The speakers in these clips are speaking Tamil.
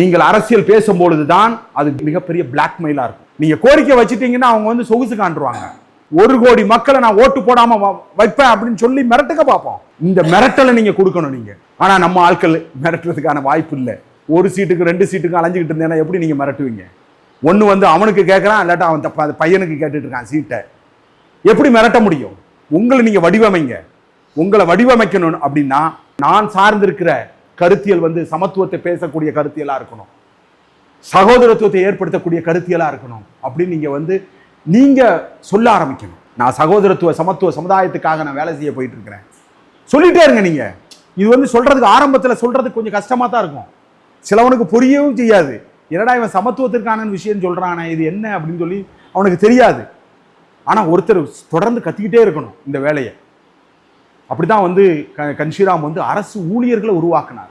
நீங்கள் அரசியல் பேசும்பொழுது தான் அது மிகப்பெரிய பிளாக்மெயிலாக இருக்கும். நீங்கள் கோரிக்கை வச்சுட்டீங்கன்னா அவங்க வந்து சொகுசு காண்டுருவாங்க ஒரு கோடி மக்களை நான் ஓட்டு போடாம வ- வைப்பேன் அப்படின்னு சொல்லி மிரட்டுக்க பார்ப்போம் இந்த மிரட்டலை நீங்க கொடுக்கணும் நீங்க. ஆனா நம்ம ஆட்கள் மிரட்டுறதுக்கான வாய்ப்பு இல்லை. ஒரு சீட்டுக்கு ரெண்டு சீட்டுக்கு அலைஞ்சிக்கிட்டு இருந்தேன்னா எப்படி நீங்க மிரட்டுவீங்க? ஒன்று வந்து அவனுக்கு கேட்குறான் இல்லாட்டா அவன் தப்பா அது பையனுக்கு கேட்டுட்டு இருக்கான் சீட்டை. எப்படி மிரட்ட முடியும்? உங்களை நீங்க வடிவமைங்க. உங்களை வடிவமைக்கணும் அப்படின்னா நான் சார்ந்திருக்கிற கருத்தியல் வந்து சமத்துவத்தை பேசக்கூடிய கருத்தியலா இருக்கணும். சகோதரத்துவத்தை ஏற்படுத்தக்கூடிய கருத்தியலா இருக்கணும். அப்படின்னு நீங்க வந்து நீங்க சொல்ல ஆரம்பிக்கணும். நான் சகோதரத்துவ சமத்துவ சமுதாயத்துக்காக நான் வேலை செய்ய போயிட்டு இருக்கிறேன் சொல்லிட்டே இருங்க நீங்க. இது வந்து சொல்றதுக்கு ஆரம்பத்தில் சொல்றதுக்கு கொஞ்சம் கஷ்டமா தான் இருக்கும். சிலவனுக்கு புரியவும் செய்யாது. என்னடா இவன் சமத்துவத்திற்கான விஷயம் சொல்றானே இது என்ன அப்படின்னு சொல்லி அவனுக்கு தெரியாது. ஆனால் ஒருத்தர் தொடர்ந்து கத்திக்கிட்டே இருக்கணும் இந்த வேலையை. அப்படிதான் வந்து க- கன்ஷிராம் வந்து அரசு ஊழியர்களை உருவாக்கினார்.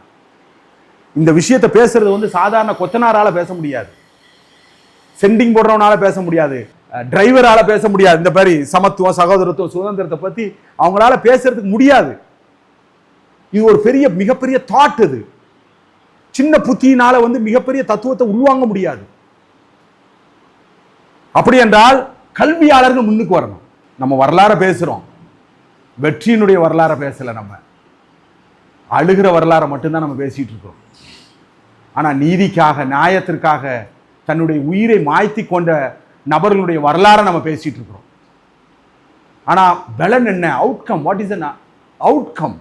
இந்த விஷயத்தை பேசுறது வந்து சாதாரண கொத்தனாரால பேச முடியாது. சென்டிங் போடுறவனால பேச முடியாது. டிரைவரால பேச முடியாது. இந்த மாதிரி சமத்துவம் சகோதரத்துவம் சுதந்திரத்தை பத்தி அவங்களால பேசுறதுக்கு முடியாது. இது ஒரு பெரிய மிகப்பெரிய தாட் இது. சின்ன புத்தியினால வந்து மிகப்பெரிய தத்துவத்தை உள்வாங்க முடியாது. அப்படி என்றால் கல்வியாளர்கள் முன்னுக்கு வரணும். நம்ம வரலாற பேசுறோம். வெற்றியினுடைய வரலாற பேசல நம்ம. அழுகிற வரலாறை மட்டும்தான் நம்ம பேசிட்டு இருக்கோம் ஆனால் நீதிக்காக நியாயத்திற்காக தன்னுடைய உயிரை மாய்த்தி கொண்ட நபர்களுடைய வரலாறை நம்ம பேசிகிட்டு இருக்கிறோம். ஆனால் பலன் என்ன? அவுட்கம் வாட் இஸ் அவுட்கம்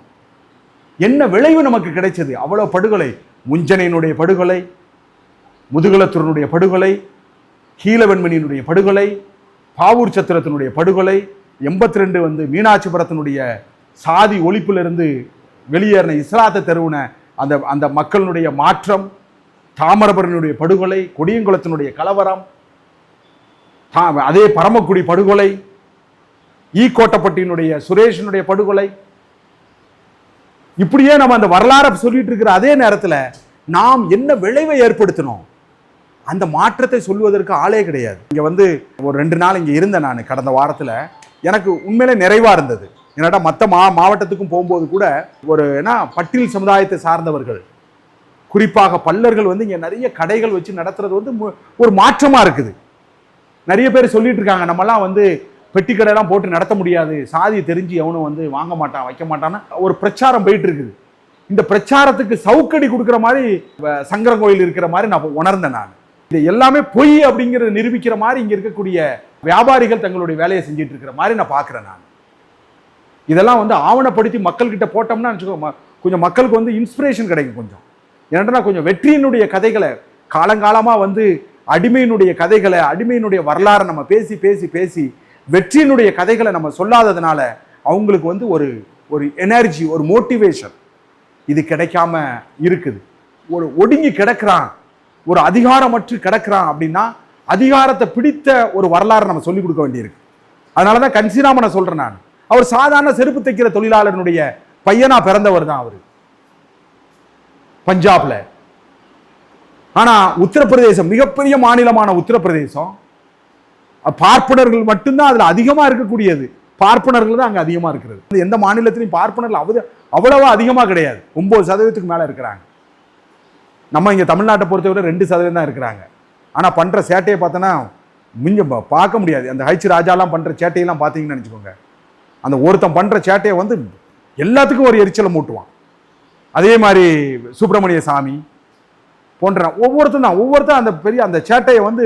என்ன விளைவு நமக்கு கிடைச்சது? அவ்வளோ படுகொலை. முஞ்சனையினுடைய படுகொலை முதுகலத்துறனுடைய படுகொலை கீழவெண்மணியினுடைய படுகொலை பாவூர் சத்திரத்தினுடைய படுகொலை எண்பத்தி ரெண்டு வந்து மீனாட்சிபுரத்தினுடைய சாதி ஒழிப்பிலிருந்து வெளியேறின இஸ்லாத்தை தெருவின அந்த அந்த மக்களினுடைய மாற்றம் தாமிரபரனுடைய படுகொலை கொடியங்குளத்தினுடைய கலவரம் அதே பரமக்குடி படுகொலை ஈக்கோட்டப்பட்டியினுடைய சுரேஷனுடைய படுகொலை. இப்படியே நம்ம அந்த வரலாறை சொல்லிட்டு இருக்கிற அதே நேரத்தில் நாம் என்ன விளைவை ஏற்படுத்தணும் அந்த மாற்றத்தை சொல்வதற்கு ஆளே கிடையாது. இங்கே வந்து ஒரு ரெண்டு நாள் இங்கே இருந்தேன் நான் கடந்த வாரத்தில். எனக்கு உண்மையிலே நிறைவாக இருந்தது. என்னடா மற்ற மா மாவட்டத்துக்கும் போகும்போது கூட ஒரு என்ன பட்டியல் சமுதாயத்தை சார்ந்தவர்கள் குறிப்பாக பல்லர்கள் வந்து இங்கே நிறைய கடைகள் வச்சு நடத்துறது வந்து மு- ஒரு மாற்றமாக இருக்குது. நிறைய பேர் சொல்லிட்டு இருக்காங்க நம்மலாம் வந்து பெட்டி கடையெல்லாம் போட்டு நடத்த முடியாது. சாதியை தெரிஞ்சு எவனும் வந்து வாங்க மாட்டான் வைக்க மாட்டான்னு ஒரு பிரச்சாரம் போயிட்டு இருக்குது. இந்த பிரச்சாரத்துக்கு சவுக்கடி கொடுக்குற மாதிரி வ- சங்கரன் கோயில் இருக்கிற மாதிரி நான் உணர்ந்தேன் நான். இது எல்லாமே பொய் அப்படிங்கிறத நிரூபிக்கிற மாதிரி இங்கே இருக்கக்கூடிய வியாபாரிகள் தங்களுடைய வேலையை செஞ்சுட்டு இருக்கிற மாதிரி நான் பார்க்குறேன் நான். இதெல்லாம் வந்து ஆவணப்படுத்தி மக்கள்கிட்ட போட்டோம்னா வச்சுக்கோ ம- கொஞ்சம் மக்களுக்கு வந்து இன்ஸ்பிரேஷன் கிடைக்கும் கொஞ்சம். ஏன்னா கொஞ்சம் வெற்றியினுடைய கதைகளை காலங்காலமாக வந்து அடிமையினுடைய கதைகளை அடிமையினுடைய வரலாறை நம்ம பேசி பேசி பேசி வெற்றியினுடைய கதைகளை நம்ம சொல்லாததுனால அவங்களுக்கு வந்து ஒரு ஒரு எனர்ஜி ஒரு மோட்டிவேஷன் இது கிடைக்காம இருக்குது. ஒரு ஒடுங்கி கிடக்கிறான் ஒரு அதிகாரமற்று கிடக்கிறான் அப்படின்னா அதிகாரத்தை பிடித்த ஒரு வரலாறு நம்ம சொல்லிக் கொடுக்க வேண்டியிருக்கு. அதனால தான் கன்சிராமனை சொல்கிறேன் நான். அவர் சாதாரண செருப்பு தைக்கிற தொழிலாளனுடைய பையனாக பிறந்தவர் தான் அவர். பஞ்சாப்ல. ஆனா உத்தரப்பிரதேசம் மிகப்பெரிய மாநிலமான உத்தரப்பிரதேசம் பார்ப்பனர்கள் மட்டும்தான் அதுல அதிகமா இருக்கக்கூடியது. பார்ப்பனர்கள் தான் அங்க அதிகமா இருக்கிறது. எந்த மாநிலத்திலையும் பார்ப்பனர்கள் அவ்வளவு அவ்வளவா அதிகமா கிடையாது. ஒன்பது சதவீதத்துக்கு மேல இருக்கிறாங்க. நம்ம இங்க தமிழ்நாட்டை பொறுத்தவரை ரெண்டு சதவீதம் தான் இருக்கிறாங்க. ஆனா பண்ற சேட்டையை பார்த்தோன்னா மிஞ்ச பார்க்க முடியாது. அந்த ஹைச் ராஜாலாம் பண்ற சேட்டையெல்லாம் பார்த்தீங்கன்னு நினச்சிக்கோங்க. அந்த ஒருத்தன் பண்ற சேட்டையை வந்து எல்லாத்துக்கும் ஒரு எரிச்சலை மூட்டுவான். அதே மாதிரி சுப்பிரமணிய சாமி போன்ற ஒவ்வொருத்தரும் தான் ஒவ்வொருத்தரும் அந்த பெரிய அந்த சேட்டையை வந்து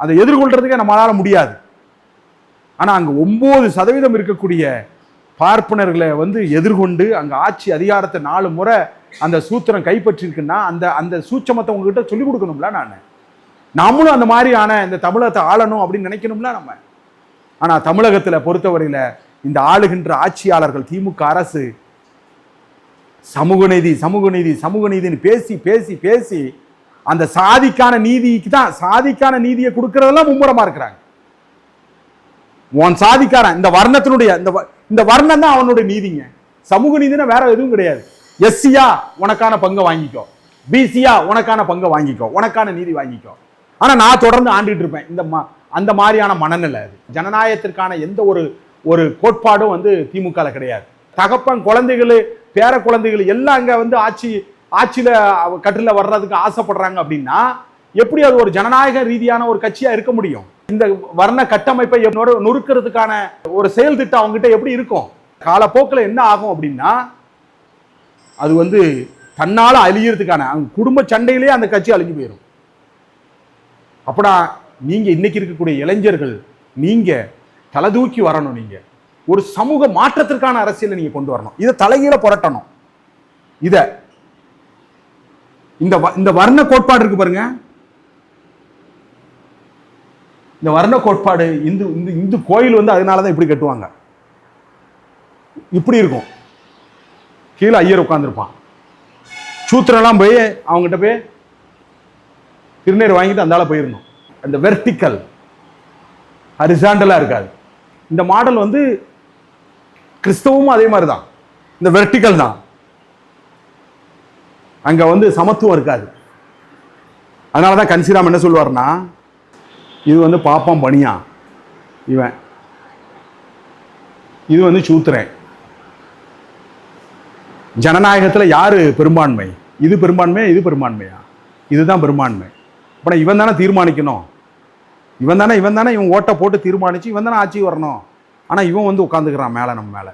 அதை எதிர்கொள்றதுக்கே நம்மளால முடியாது. ஆனால் அங்கே ஒம்பது சதவீதம் இருக்கக்கூடிய பார்ப்பனர்களை வந்து எதிர்கொண்டு அங்கே ஆட்சி அதிகாரத்தை நாலு முறை அந்த சூத்திரம் கைப்பற்றிருக்குன்னா அந்த அந்த சூட்சமத்தை உங்ககிட்ட சொல்லிக் கொடுக்கணும்ல நான். நம்மளும் அந்த மாதிரியான இந்த தமிழகத்தை ஆளணும் அப்படின்னு நினைக்கணும்ல நம்ம. ஆனால் தமிழகத்தில் பொறுத்தவரையில் இந்த ஆளுகின்ற ஆட்சியாளர்கள் திமுக அரசு சமூக நீதி சமூக நீதி சமூக நீதின்னு பேசி பேசி பேசி அந்த சாதிக்கான நீதிக்கு தான் சாதிக்கான நீதியை கொடுக்கறதெல்லாம் மும்முரமா இருக்கிறாங்க. உன் சாதிக்காரன் இந்த வர்ணத்தினுடைய இந்த வ- இந்த வர்ணம் தான் அவனுடைய நீதிங்க. சமூக நீதினா வேற எதுவும் கிடையாது. எஸ்சியா உனக்கான பங்கை வாங்கிக்கோ. பிசியா உனக்கான பங்கை வாங்கிக்கோ. உனக்கான நீதி வாங்கிக்கோ. ஆனா நான் தொடர்ந்து ஆண்டுகிட்டு இருப்பேன். இந்த மா அந்த மாதிரியான மனநிலை அது. ஜனநாயகத்திற்கான எந்த ஒரு ஒரு கோட்பாடும் வந்து திமுகல கிடையாது. தகப்பன் குழந்தைகள் பேர குழந்தைகள் எல்லாம் அங்க வந்து ஆட்சி ஆட்சியில கட்டில் கட்டில வர்றதுக்கு ஆசைப்படுறாங்க அப்படின்னா எப்படி அது ஒரு ஜனநாயக ரீதியான ஒரு கட்சியா இருக்க முடியும்? இந்த வர்ண கட்டமைப்பை நொறுக்கிறதுக்கான ஒரு செயல் திட்டம் அவங்ககிட்ட எப்படி இருக்கும்? காலப்போக்கில் என்ன ஆகும் அப்படின்னா அது வந்து தன்னால் அழியறதுக்கான அவங்க குடும்ப சண்டையிலேயே அந்த கட்சி அழிஞ்சு போயிடும் அப்படா நீங்க இன்னைக்கு இருக்கக்கூடிய இளைஞர்கள் நீங்க தலை தூக்கி வரணும் நீங்க. ஒரு சமூக மாற்றத்திற்கான அரசியலை நீங்க கொண்டு வரணும். இதை தலைகீழ புரட்டணும். இத. இந்த வ- இந்த வர்ண கோட்பாடு இருக்கு பாருங்க. இந்த வர்ண கோட்பாடு இந்து இந்து இந்து கோயில் வந்து அதனாலதான் இப்படி கட்டுவாங்க. இப்படி இருக்கும். கீழே ஐயர் உட்காந்துருப்பான் சூத்திரெல்லாம் போய் அவங்ககிட்ட போய் திருநீர் வாங்கிட்டு அந்தால போயிடணும் அந்த வெர்டிக்கல் ஹரிசாண்டலாக இருக்காது. இந்த மாடல் வந்து கிறிஸ்தவமும் அதே மாதிரி தான் இந்த வெர்டிக்கல் தான். அங்க வந்து சமத்துவம் இருக்காது. அதனால தான் கன்சிராம் என்ன சொல்லுவார்னா இது வந்து பாப்பம் பணியா? இவன். இது வந்து சூத்திரன். ஜனநாயகத்துல யாரு பெரும்பான்மை? இது பெரும்பான்மையா இது பெரும்பான்மையா? இதுதான் பெரும்பான்மை. அப்புறம் இவன் தானே தீர்மானிக்கணும். இவன் தானே இவன் தானே இவன் ஓட்டை போட்டு தீர்மானிச்சு இவன் தானே ஆட்சி வரணும். ஆனா இவன் வந்து உட்காந்துக்கிறான் மேல நம்ம மேல.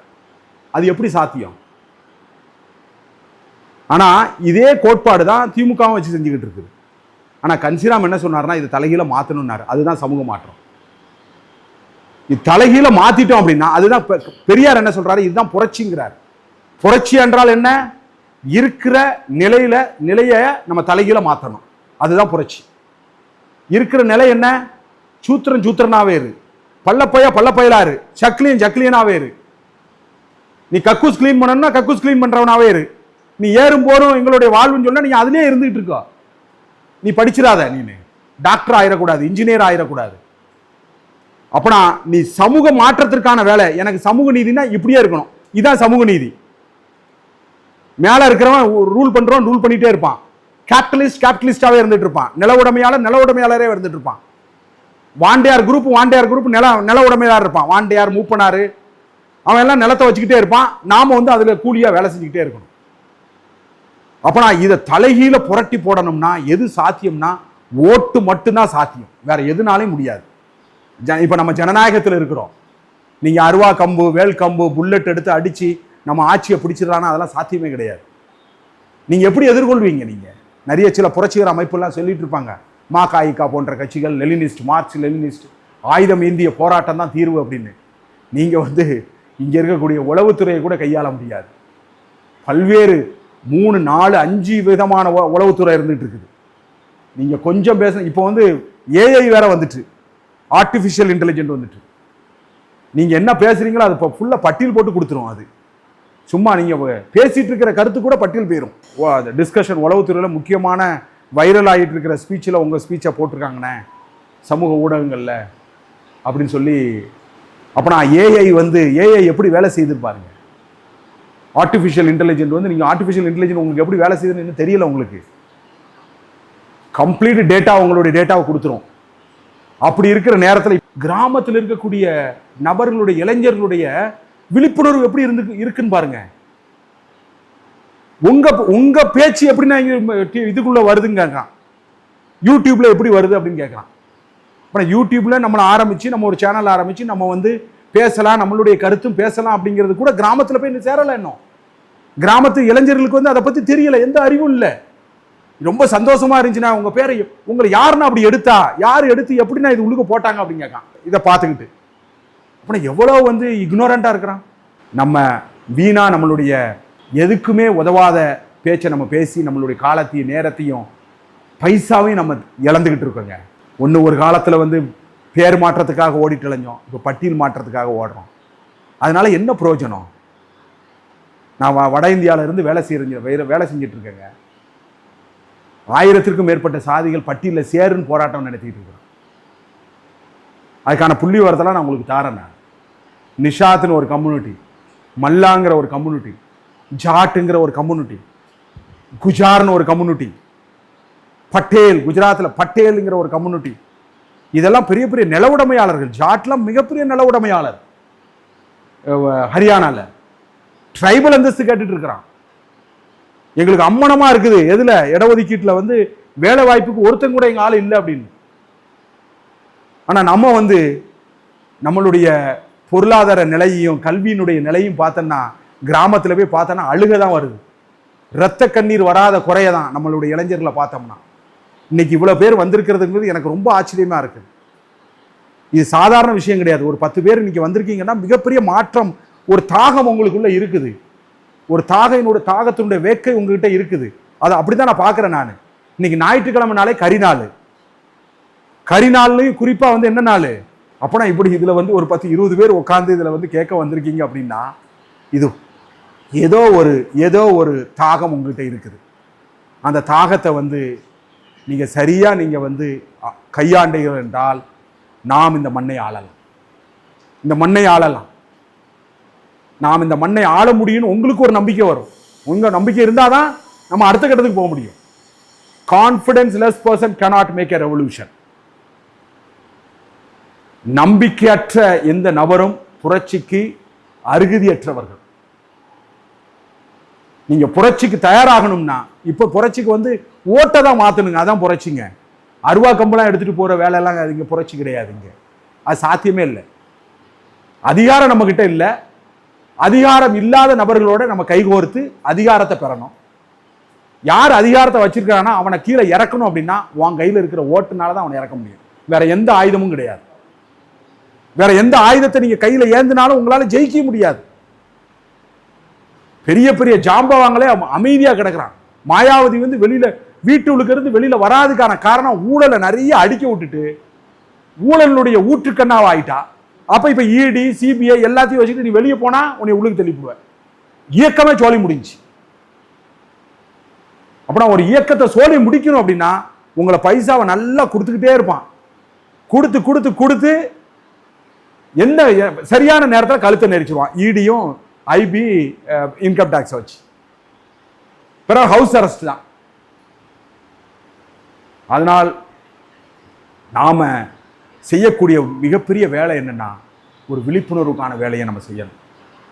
அது எப்படி சாத்தியம்? ஆனா இதே கோட்பாடு தான் திமுகவும் வச்சு செஞ்சுக்கிட்டு இருக்குது. ஆனா கன்சிராம் என்ன சொன்னார்னா இது தலைகீழ மாற்றணும்னாரு அதுதான் சமூக மாற்றம். இது தலைகீழ மாத்திட்டோம் அப்படின்னா அதுதான் பெரியார் என்ன சொல்றாரு? இதுதான் புரட்சிங்கிறார். புரட்சி என்றால் என்ன? இருக்கிற நிலையில நிலைய நம்ம தலைகீழ மாத்தணும். அதுதான் புரட்சி. இருக்கிற நிலை என்ன? சூத்திரன் சூத்திரனாவே இரு. பள்ளப்பையா பள்ளப்பயலா இரு சக்லியன் சக்லியனாவே இரு. நீ கக்கூஸ் க்ளீன் பண்ணணும்னா கக்கூஸ் க்ளீன் பண்றவனாவே இரு. நீ ஏறும் போறும் எங்களுடைய வாழ்வுன்னு சொன்னா நீ அதிலே இருந்துகிட்டு இருக்கோ. நீ படிச்சிடாத நீ டாக்டர் ஆயிடக்கூடாது இன்ஜினியர் ஆயிடக்கூடாது அப்பனா நீ சமூக மாற்றத்திற்கான வேலை. எனக்கு சமூக நீதினா இப்படியே இருக்கணும். இதுதான் சமூக நீதி. மேலே இருக்கிறவன் ரூல் பண்ணுறவன் ரூல் பண்ணிட்டே இருப்பான். கேபிட்டலிஸ்ட் கேபிட்டலிஸ்டாவே இருந்துட்டு இருப்பான். நில உடைமையாளர் நில உடைமையாளரே இருந்துட்டு இருப்பான். வாண்டியார் குரூப் வாண்டியார் குரூப் நில நில உடமையாக இருப்பான். வாண்டியார் மூப்பனாரு அவன் எல்லாம் நிலத்தை வச்சுக்கிட்டே இருப்பான். நாம் வந்து அதில் கூலியாக வேலை செஞ்சுக்கிட்டே இருக்கணும். அப்போ நான் இதை தலைகீழ புரட்டி போடணும்னா எது சாத்தியம்னா ஓட்டு மட்டும்தான் சாத்தியம். வேற எதுனாலையும் முடியாது. ஜ- நம்ம ஜனநாயகத்தில் இருக்கிறோம். நீங்கள் அருவா கம்பு வேல் கம்பு புல்லட் எடுத்து அடித்து நம்ம ஆட்சியை பிடிச்சிடலான்னா அதெல்லாம் சாத்தியமே கிடையாது. நீங்கள் எப்படி எதிர்கொள்வீங்க நீங்கள் நிறைய சில புரட்சிகர அமைப்புலாம் சொல்லிட்டு இருப்பாங்க. மாகாயிகா போன்ற கட்சிகள் லெலினிஸ்ட் மார்க்ஸ் லெலினிஸ்ட் ஆயுதம் ஏந்திய போராட்டம் தான் தீர்வு அப்படின்னு. நீங்கள் வந்து இங்கே இருக்கக்கூடிய உளவுத்துறையை கூட கையாள முடியாது. பல்வேறு மூணு நாலு அஞ்சு விதமான உளவுத்துறை இருந்துட்டு இருக்குது. நீங்கள் கொஞ்சம் பேச இப்போ வந்து ஏஐ வேற வந்துட்டு. ஆர்டிஃபிஷியல் இன்டெலிஜென்ட் வந்துட்டு. நீங்கள் என்ன பேசுகிறீங்களோ அது இப்போ ஃபுல்லாக பட்டியல் போட்டு கொடுத்துரும் அது. சும்மா நீங்கள் பேசிகிட்டு இருக்கிற கருத்து கூட பட்டியல் போயிடும் ஓ அந்த டிஸ்கஷன் உளவுத்துறையில் முக்கியமான வைரல் ஆகிட்டு இருக்கிற ஸ்பீச்சில் உங்கள் ஸ்பீச்சை போட்டிருக்காங்கண்ணே சமூக ஊடகங்களில் அப்படின்னு சொல்லி அப்போ நான் ஏஐ வந்து ஏஐ எப்படி வேலை செய்து பாருங்க. ஆர்டிஃபிஷியல் இன்டெலிஜென்ட் வந்து நீங்கள் ஆர்டிஃபிஷியல் இன்டெலிஜென்ட் உங்களுக்கு எப்படி வேலை செய்யுதுன்னு தெரியல உங்களுக்கு. கம்ப்ளீட் டேட்டா உங்களுடைய டேட்டாவை கொடுத்துரும். அப்படி இருக்கிற நேரத்தில் கிராமத்தில் இருக்கக்கூடிய நபர்களுடைய இளைஞர்களுடைய விழிப்புணர்வு எப்படி இருந்து இருக்குன்னு பாருங்கள் உங்க உங்க பேச்சு எப்படின்னா டி- இதுக்குள்ள வருதுங்க கேட்கறான். யூடியூப்ல எப்படி வருது அப்படின்னு கேட்கறான் அப்புறம் யூடியூப்ல நம்மளை ஆரம்பிச்சு நம்ம ஒரு சேனல் ஆரம்பிச்சு நம்ம வந்து பேசலாம் நம்மளுடைய கருத்தும் பேசலாம் அப்படிங்கிறது கூட கிராமத்தில் போய் இன்னும் சேரலை இன்னும். கிராமத்து இளைஞர்களுக்கு வந்து அதை பற்றி தெரியல எந்த அறிவும் இல்லை. ரொம்ப சந்தோஷமா இருந்துச்சுன்னா உங்க பேரை உங்களை யாருன்னா அப்படி எடுத்தா யார் எடுத்து எப்படின்னா இது உள்ளுக்கு போட்டாங்க அப்படின்னு கேட்கான் இதை பார்த்துக்கிட்டு. அப்புறம் எவ்வளோ வந்து இக்னோரண்டா இருக்கிறான்? நம்ம வீணா நம்மளுடைய எதுக்குமே உதவாத பேச்சை நம்ம பேசி நம்மளுடைய காலத்தையும் நேரத்தையும் பைசாவையும் நம்ம இழந்துக்கிட்டு இருக்கோங்க. ஒன்று ஒரு காலத்தில் வந்து பேர் மாற்றத்துக்காக ஓடிட்டு இளைஞ்சோம் இப்போ பட்டியல் மாற்றத்துக்காக ஓடுறோம். அதனால் என்ன பிரயோஜனம் நான் வ- வட இந்தியாவிலேருந்து வேலை செய்ய வேலை செஞ்சிட்ருக்கேங்க ஆயிரத்திற்கும் மேற்பட்ட சாதிகள் பட்டியலில் சேருன்னு போராட்டம் நடத்திக்கிட்டு இருக்கிறோம். அதுக்கான புள்ளி வரதெல்லாம் நான் உங்களுக்கு தாரேன் நான். நிஷாத்துன்னு ஒரு கம்யூனிட்டி மல்லாங்கிற ஒரு கம்யூனிட்டி ஜாட்டுங்கிற ஒரு கம்யூனிட்டி குஜார்னு ஒரு கம்யூனிட்டி பட்டேல் குஜராத்தில் பட்டேலுங்கிற ஒரு கம்யூனிட்டி இதெல்லாம் பெரிய பெரிய நில உடைமையாளர்கள் ஜாட்லாம் மிகப்பெரிய நில உடைமையாளர் ஹரியானால. ட்ரைபல் அந்தஸ்து கேட்டுட்டு இருக்கிறான். எங்களுக்கு அம்மனமா இருக்குது. எதுல? இடஒதுக்கீட்டில் வந்து வேலை வாய்ப்புக்கு ஒருத்தங்க கூட எங்கள் ஆள் இல்லை அப்படின்னு. ஆனா நம்ம வந்து நம்மளுடைய பொருளாதார நிலையையும் கல்வியினுடைய நிலையும் பார்த்தோன்னா கிராமத்தில் போய் பார்த்தோன்னா அழுக தான் வருது. இரத்த கண்ணீர் வராத குறைய தான் நம்மளுடைய இளைஞர்களை பார்த்தோம்னா. இன்னைக்கு இவ்வளோ பேர் வந்திருக்கிறதுங்கிறது எனக்கு ரொம்ப ஆச்சரியமாக இருக்குது இது சாதாரண விஷயம் கிடையாது. ஒரு பத்து பேர் இன்னைக்கு வந்திருக்கீங்கன்னா மிகப்பெரிய மாற்றம் ஒரு தாகம் உங்களுக்குள்ளே இருக்குது. ஒரு தாகையினோட தாகத்தினுடைய வேக்கை உங்ககிட்ட இருக்குது. அதை அப்படிதான் நான் பார்க்குறேன் நான். இன்னைக்கு ஞாயிற்றுக்கிழமை நாளே கரி கரிநாள்லையும் குறிப்பாக வந்து என்ன நாள்? அப்போனா இப்படி இதில் வந்து ஒரு பத்து இருபது பேர் உட்காந்து இதில் வந்து கேட்க வந்திருக்கீங்க அப்படின்னா இது ஏதோ ஒரு ஏதோ ஒரு தாகம் உங்கள்கிட்ட இருக்குது. அந்த தாகத்தை வந்து நீங்கள் சரியாக நீங்கள் வந்து கையாண்டீர்கள் என்றால் நாம் இந்த மண்ணை ஆளலாம். இந்த மண்ணை ஆளலாம். நாம் இந்த மண்ணை ஆள முடியும்னு உங்களுக்கு ஒரு நம்பிக்கை வரும். உங்கள் நம்பிக்கை இருந்தால் தான் நம்ம அடுத்த கட்டத்துக்கு போக முடியும். Confidence less person cannot make a revolution நம்பிக்கையற்ற எந்த நபரும் புரட்சிக்கு அருகதியற்றவர்கள். நீங்கள் புரட்சிக்கு தயாராகணும்னா இப்போ புரட்சிக்கு வந்து ஓட்டை தான் மாற்றணுங்க அதான் புரட்சிங்க. அருவா கம்பெல்லாம் எடுத்துகிட்டு போகிற வேலையெல்லாம் அதுங்க புரட்சி கிடையாதுங்க அது சாத்தியமே இல்லை. அதிகாரம் நம்மக்கிட்ட இல்லை. அதிகாரம் இல்லாத நபர்களோட நம்ம கைகோர்த்து அதிகாரத்தை பெறணும். யார் அதிகாரத்தை வச்சிருக்கானா அவனை கீழே இறக்கணும் அப்படின்னா உன் கையில் இருக்கிற ஓட்டுனால தான் அவனை இறக்க முடியும். வேற எந்த ஆயுதமும் கிடையாது. வேற எந்த ஆயுதத்தை நீங்கள் கையில் ஏந்தினாலும் உங்களால் ஜெயிக்க முடியாது. பெரிய பெரிய ஜாம்பவாங்களே அவன் கிடக்கிறான் கிடக்குறான். மாயாவதி வந்து வெளியில வீட்டுக்குள்ள இருந்து வெளியில வராதுக்கான காரணம் ஊழலை நிறைய அடிக்க விட்டுட்டு ஊழலுடைய ஊற்றுக்கண்ணாவ ஆயிட்டா. அப்போ இப்போ இடி சிபிஐ எல்லாத்தையும் வச்சுட்டு நீ வெளியே போனால் உன்னை உள்ளுக்கு தள்ளிப்புடுவ இயக்கமே சோழி முடிஞ்சு அப்படின்னா ஒரு இயக்கத்தை சோழி முடிக்கணும் அப்படின்னா உங்களை பைசாவை நல்லா கொடுத்துக்கிட்டே இருப்பான். கொடுத்து கொடுத்து கொடுத்து எந்த சரியான நேரத்தில் கழுத்தை நெரிச்சிருவான். இடியும் ஐபி இன்கம் டேக்ஸ் வச்சு. பிறகு ஹவுஸ் அரெஸ்ட் தான். அதனால் நாம் செய்யக்கூடிய மிகப்பெரிய வேலை என்னென்னா ஒரு விழிப்புணர்வுக்கான வேலையை நம்ம செய்யணும்.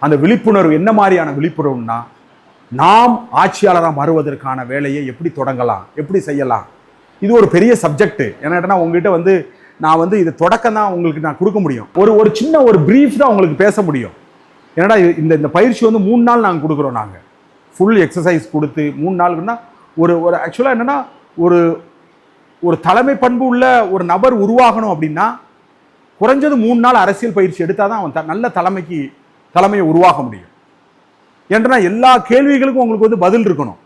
அந்த விழிப்புணர்வு என்ன மாதிரியான விழிப்புணர்வுன்னா நாம் ஆட்சியாளராக மாறுவதற்கான வேலையை எப்படி தொடங்கலாம் எப்படி செய்யலாம். இது ஒரு பெரிய சப்ஜெக்ட் ஏன்னா உங்ககிட்ட வந்து நான் வந்து இது தொடக்கம் தான் உங்களுக்கு நான் கொடுக்க முடியும். ஒரு ஒரு சின்ன ஒரு ப்ரீஃப் தான் உங்களுக்கு பேச முடியும். என்னடா இந்த இந்த பயிற்சி வந்து மூணு நாள் நாங்கள் கொடுக்குறோம் நாங்கள் ஃபுல் எக்ஸசைஸ் கொடுத்து மூணு நாளுக்குன்னா ஒரு ஒரு ஆக்சுவலாக என்னன்னா ஒரு ஒரு தலைமை பண்பு உள்ள ஒரு நபர் உருவாகணும் அப்படின்னா குறைஞ்சது மூணு நாள் அரசியல் பயிற்சி எடுத்தால் தான் அவன் த- நல்ல தலைமைக்கு தலைமையை உருவாக முடியும். ஏன்னா எல்லா கேள்விகளுக்கும் உங்களுக்கு வந்து பதில் இருக்கணும்.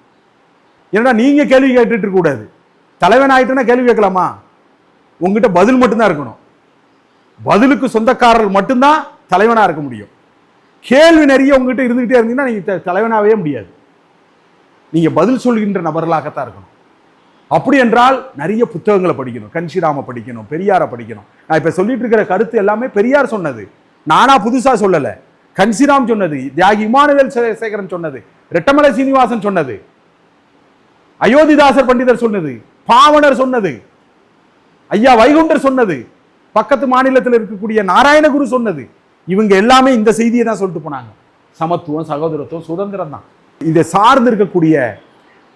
ஏன்னா நீங்கள் கேள்வி கேட்டுட்டு இருக்கக்கூடாது தலைவன் ஆயிட்டுன்னா கேள்வி கேட்கலாமா? உங்ககிட்ட பதில் மட்டும்தான் இருக்கணும். பதிலுக்கு சொந்தக்காரர்கள் மட்டும்தான் தலைவனாக இருக்க முடியும். கேள்வி நிறைய உங்ககிட்ட இருந்துகிட்டே இருந்தீங்கன்னா நீங்கள் தலைவனாகவே முடியாது. நீங்கள் பதில் சொல்கின்ற நபர்களாகத்தான் இருக்கணும். அப்படி என்றால் நிறைய புத்தகங்களை படிக்கணும். கன்ஷிராம படிக்கணும் பெரியாரை படிக்கணும். நான் இப்போ சொல்லிட்டு இருக்கிற கருத்து எல்லாமே பெரியார் சொன்னது. நானா புதுசா சொல்லலை. கன்சிராம் சொன்னது தியாகி இமானுவேல் சே- சேகரன் சொன்னது ரெட்டமலை சீனிவாசன் சொன்னது அயோத்திதாசர் பண்டிதர் சொன்னது பாவனர் சொன்னது ஐயா வைகுண்டர் சொன்னது பக்கத்து மாநிலத்தில் இருக்கக்கூடிய நாராயணகுரு சொன்னது. இவங்க எல்லாமே இந்த செய்தியை தான் சொல்லிட்டு போனாங்க. சமத்துவம் சகோதரத்துவம் சுதந்திரம் தான். இதை சார்ந்து இருக்கக்கூடிய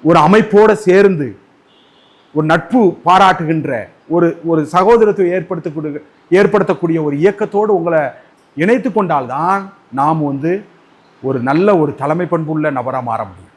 ஒரு அமைப்போடு சேர்ந்து ஒரு நட்பு பாராட்டுகின்ற ஒரு ஒரு சகோதரத்தை ஏற்படுத்தக்கூடிய ஏற்படுத்தக்கூடிய ஒரு இயக்கத்தோடு உங்களை இணைத்து கொண்டால்தான் நாம் வந்து ஒரு நல்ல ஒரு தலைமை பண்புள்ள நபராக மாற முடியும்.